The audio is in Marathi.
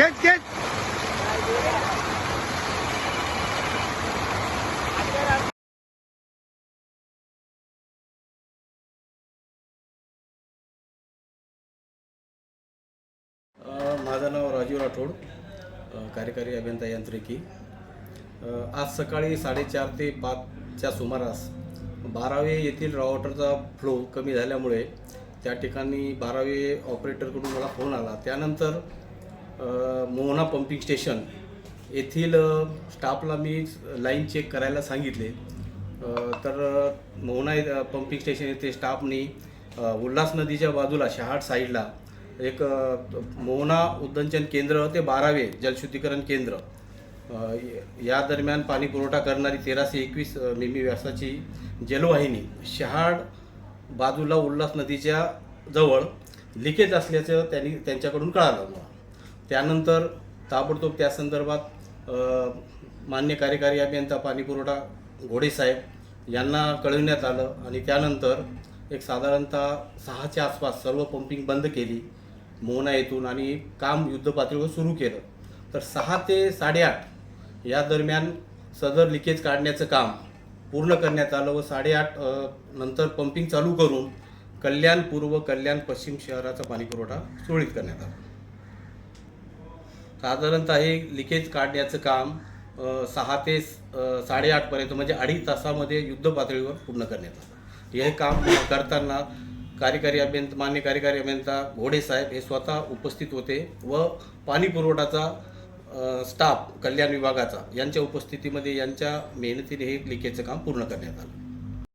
खेच खेच माझं नाव राजीव राठोड कार्यकारी अभियंता यांत्रिकी. आज सकाळी साडेचार ते पाचच्या सुमारास बारावे येथील रॉवॉटरचा फ्लो कमी झाल्यामुळे त्या ठिकाणी बारावे ऑपरेटरकडून मला फोन आला. त्यानंतर मोहना पंपिंग स्टेशन येथील स्टाफला मी लाईन चेक करायला सांगितले. तर मोहना पंपिंग स्टेशन येथे स्टाफनी उल्हास नदीच्या बाजूला शहाड साईडला एक मोहना उद्दंचन केंद्र ते बारावे जलशुद्धीकरण केंद्र. या दरम्यान पाणी पुरवठा करणारी तेराशे एकवीस मिमी व्यासाची जलवाहिनी शहाड बाजूला उल्हास नदीच्या जवळ लिकेज असल्याचं त्यांनी त्यांच्याकडून कळालं. मला त्यानंतर ताबडतोब त्या संदर्भात मान्य कार्यकारी अभियंता पाणीपुरवठा घोडेसाहेब यांना कळविण्यात आलं आणि त्यानंतर एक साधारणतः सहाच्या आसपास सर्व पंपिंग बंद केली मोहना येथून आणि काम युद्धपातळीवर सुरू केलं. तर सहा ते साडेआठ या दरम्यान सदर लिकेज काढण्याचं काम पूर्ण करण्यात आलं व साडेआठ नंतर पंपिंग चालू करून कल्याण पूर्व कल्याण पश्चिम शहराचा पाणीपुरवठा सुरळीत करण्यात आला. साधारणतः हे लिकेज काढण्याचं काम सहा ते साडेआठपर्यंत म्हणजे अडीच तासामध्ये युद्ध पातळीवर पूर्ण करण्यात आलं. हे काम करताना कार्यकारी अभियंता मान्य कार्यकारी अभियंता घोडे साहेब हे स्वतः उपस्थित होते व पाणी पुरवठाचा स्टाफ कल्याण विभागाचा यांच्या उपस्थितीमध्ये यांच्या मेहनतीने हे लिकेजचं काम पूर्ण करण्यात आलं.